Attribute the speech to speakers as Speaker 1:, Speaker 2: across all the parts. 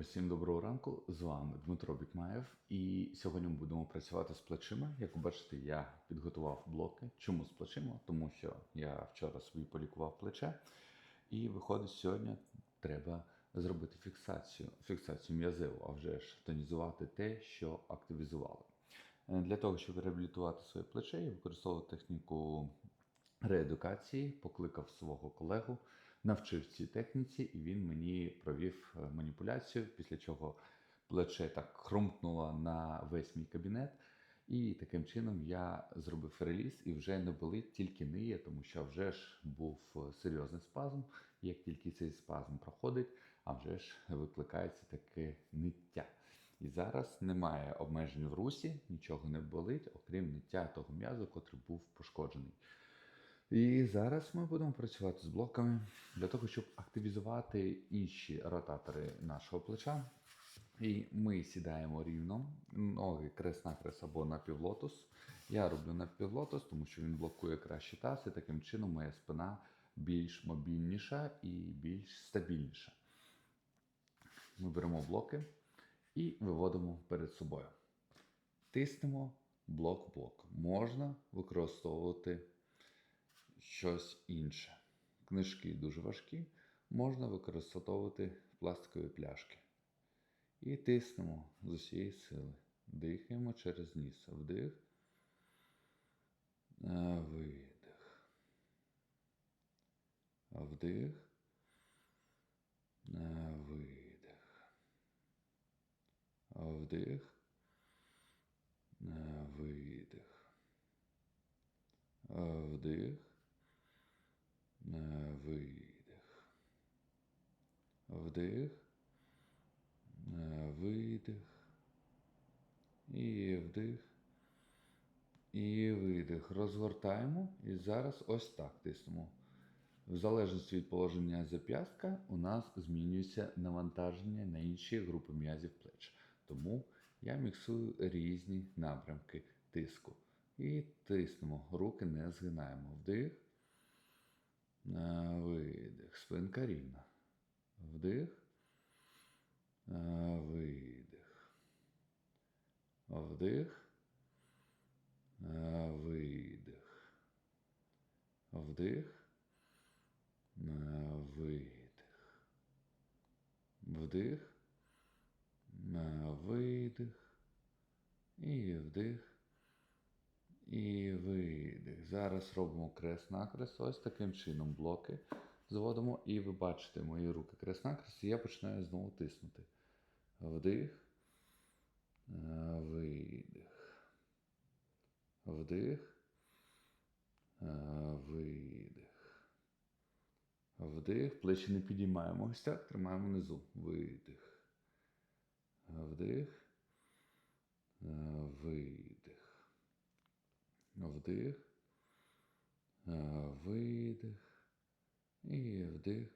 Speaker 1: Усім доброго ранку. З вами Дмитро Бікмаєв. І сьогодні ми будемо працювати з плечима. Як ви бачите, я підготував блоки. Чому з плечима? Тому що я вчора собі полікував плече, і виходить, сьогодні треба зробити фіксацію, фіксацію м'язів, а вже ж тонізувати те, що активізували. Е, Для того, щоб реабілітувати своє плече, я використовував техніку реедукації, покликав свого колегу, навчив цій техніці, і він мені провів е, маніпуляцію, після чого плече так хрумкнуло на весь мій кабінет. І таким чином я зробив реліз і вже не болить, тільки ниє, тому що вже ж був е, серйозний спазм. Як тільки цей спазм проходить, а вже ж викликається таке ниття. І зараз немає обмежень в русі, нічого не болить, окрім ниття того м'язу, котрий був пошкоджений. І зараз ми будемо працювати з блоками для того, щоб активізувати інші ротатори нашого плеча. І ми сідаємо рівно, ноги крест-накрест або на півлотос. Я роблю на півлотос, тому що він блокує краще таз, і таким чином моя спина більш мобільніша і більш стабільніша. Ми беремо блоки і виводимо перед собою. Тиснемо блок-блок. Можна використовувати щось інше. Книжки дуже важкі, можна використовувати пластикові пляшки. І тиснемо з усієї сили. Дихаємо через ніс. Вдих. е, Видих. Вдих. е, Видих. Вдих. е, Видих. Вдих. Видих. Вдих. Видих. І вдих. І видих. Розгортаємо. І зараз ось так тиснемо. В залежності від положення зап'ястка у нас змінюється навантаження на інші групи м'язів плеч. Тому я міксую різні напрямки тиску. І тиснемо. Руки не згинаємо. Вдих. Е, Видих. Спинка рівна. Вдих. Е, Видих. Вдих. Е, Видих. Вдих. Е, Видих. Вдих. Видих. І вдих. І видих. Зараз робимо крест-накрест. Ось таким чином блоки зводимо. І ви бачите мої руки крест-накрест. І я починаю знову тиснути. Вдих. Видих. Вдих. Видих. Вдих. Плечі не підіймаємо. Ось. Тримаємо внизу. Видих. Вдих. Видих. Вдих. Е, Видих. І вдих.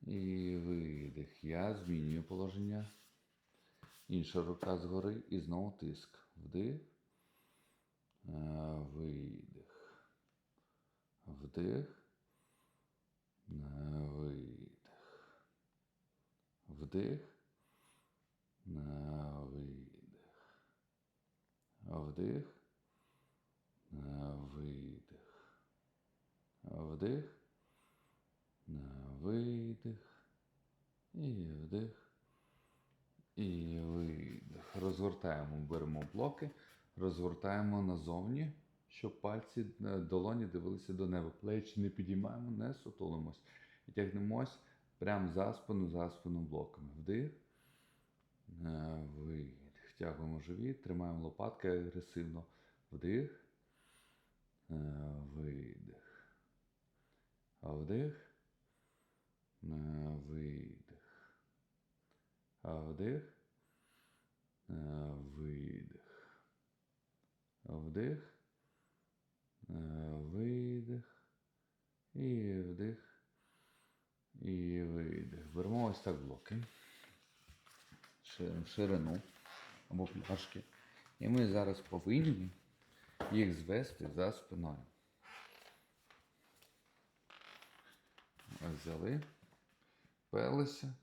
Speaker 1: І видих. Я змінюю положення. Інша рука згори і знову тиск. Вдих. е, Видих. Вдих. е, Видих. Вдих. е, Видих. Вдих. е, Видих. Вдих. е, Видих. І вдих. І видих. Розгортаємо, беремо блоки, розгортаємо назовні, щоб пальці е, долоні дивилися до неба. Плечі не підіймаємо, не сутулимось. І тягнемось прямо за спину, за спину блоками. Вдих. Видих. Тягуємо живіт, тримаємо лопатки агресивно. Вдих. Видих. Вдих. е, Видих. Вдих. е, Видих. Вдих. е, Видих. І вдих. І видих. Беремо ось так блоки. Ширину або пляшки. І ми зараз повинні їх звести за спиною. Взяли, пелися,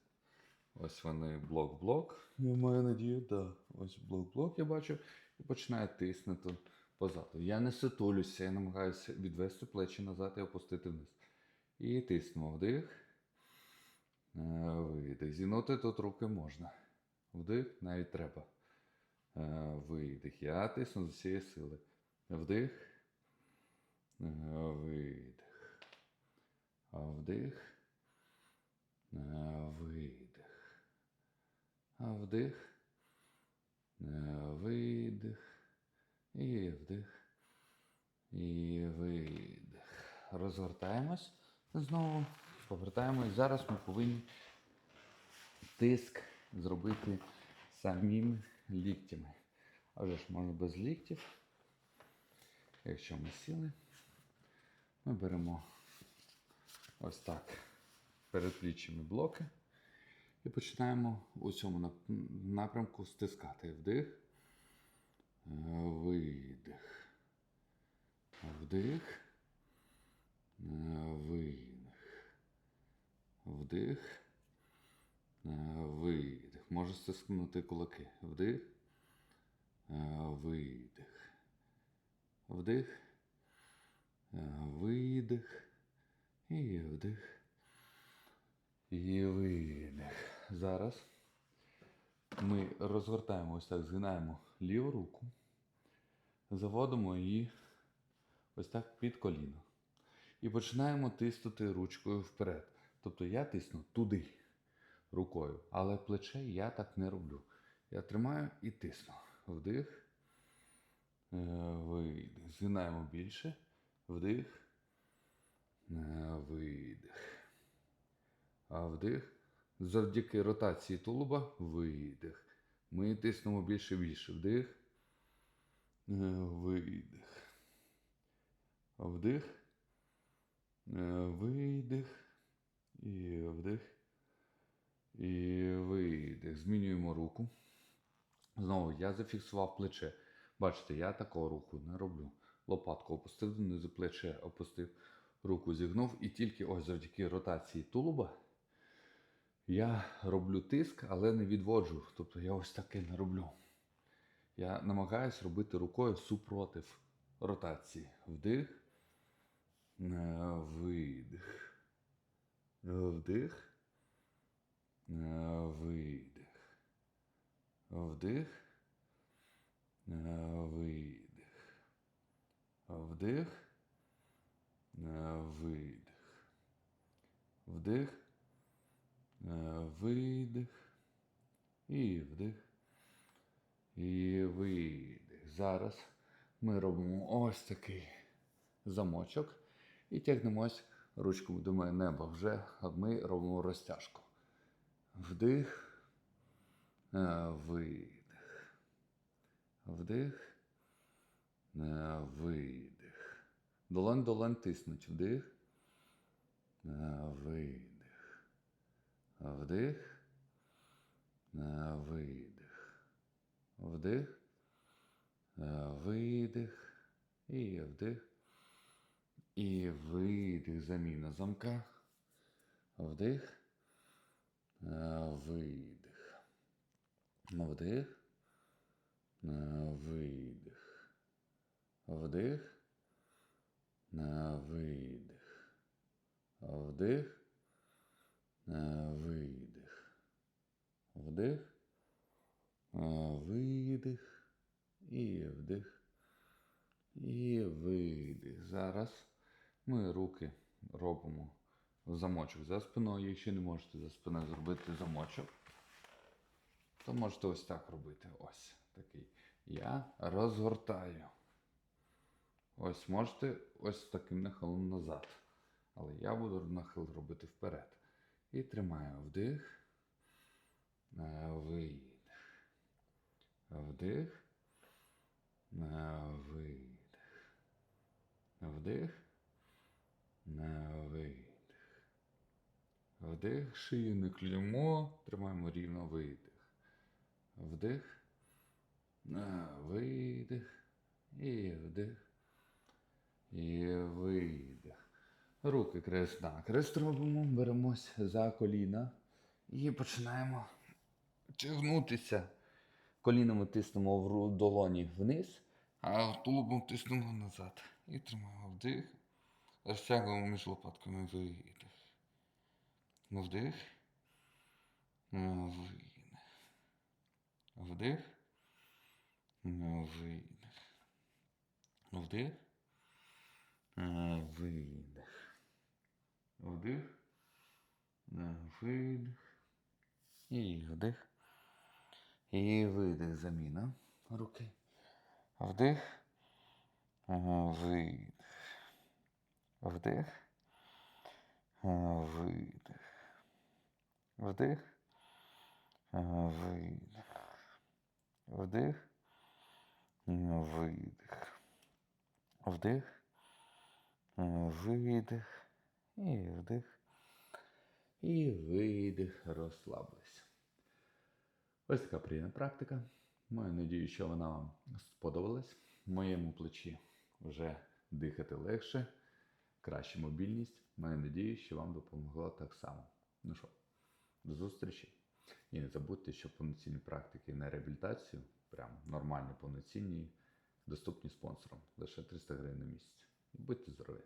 Speaker 1: Ось вони блок-блок. Я маю надію, так. Ось блок-блок я бачу. І починаю тиснути позаду. Я не ситулюся, я намагаюся відвести плечі назад і опустити вниз. І тиснемо вдих. Е, Видих. Зігнути тут руки можна. Вдих навіть треба. Е, Видих. Я тисну з усієї сили. Вдих. Е, Видих. Вдих. Видих. Вдих. Видих. І вдих. І видих. Розгортаємось знову. Повертаємось. Зараз ми повинні тиск зробити самими ліктями. А ж можна без ліктів. Якщо ми сіли, ми беремо ось так перед пліччями блоки і починаємо у цьому напрямку стискати. Вдих, видих. Вдих, видих. Вдих. Видих. Може стискнути кулаки. Вдих. Видих. Вдих. Видих. І вдих. І видих. Зараз ми розгортаємо ось так, згинаємо ліву руку, заводимо її ось так під коліно. І починаємо тиснути ручкою вперед. Тобто я тисну туди рукою, але плече я так не роблю. Я тримаю і тисну. Вдих. е, Видих. Згинаємо більше. Вдих. Видих. А вдих. Завдяки ротації тулуба видих. Ми тиснемо більше і більше. Вдих. е, Видих. Вдих. е, Видих. І вдих. І видих. Змінюємо руку. Знову я зафіксував плече. Бачите, я такого руху не роблю. Лопатку опустив донизу плече, опустив, руку зігнув. І тільки ось завдяки ротації тулуба я роблю тиск, але не відводжу. Тобто я ось таке не роблю. Я намагаюсь робити рукою супротив ротації. Вдих, е, видих. Е, Вдих. е, Видих. Вдих. е, Видих. Вдих. Видих. Вдих. е, Видих. І вдих. І видих. Зараз ми робимо ось такий замочок і тягнемось ручкою до неба вже, ми робимо розтяжку. Вдих, е, видих. Вдих, е, видих. Долонь долонь тиснуть. Вдих, е, видих. Вдих, е, видих. Вдих, е, видих. І вдих. І видих. Заміна замка. Вдих. Видих. Вдих. Видих. Вдих. Е, Видих. Вдих. е, Видих. Вдих. Видих. І вдих. І видих. Зараз ми руки робимо в замочок за спиною. Якщо не можете за спиною зробити замочок, то можете ось так робити. Ось такий. Я розгортаю. Ось можете ось таким нахилом назад. Але я буду нахил робити вперед. І тримаю вдих. е, Видих. Вдих. е, Видих. Вдих. На видих. Вдих. Шию не клюємо. Тримаємо рівно видих. Вдих. На видих. І вдих. І видих. Руки крест на крест робимо. Беремось за коліна. І починаємо тягнутися. Колінами тиснемо в долоні вниз, а тулубом тиснемо назад. І тримаємо вдих. Розтягуємо між лопатками видих. Вдих. Видих. Вдих. Видих. Вдих. Видих. Вдих. Видих. І вдих. І видих. Заміна руки. Вдих. Видих. Вдих. Видих. Вдих. Видих. Вдих. Видих. Вдих. Видих. І вдих. І видих. Розслабилися. Ось така приємна практика. Маю надію, що вона вам сподобалась. Моєму плечі вже дихати легше, краща мобільність. Маю надію, що вам допомогло так само. Ну що, до зустрічі. І не забудьте, що повноцінні практики на реабілітацію, прям нормальні повноцінні, доступні спонсорам. Лише 300 гривень на місяць. Будьте здорові!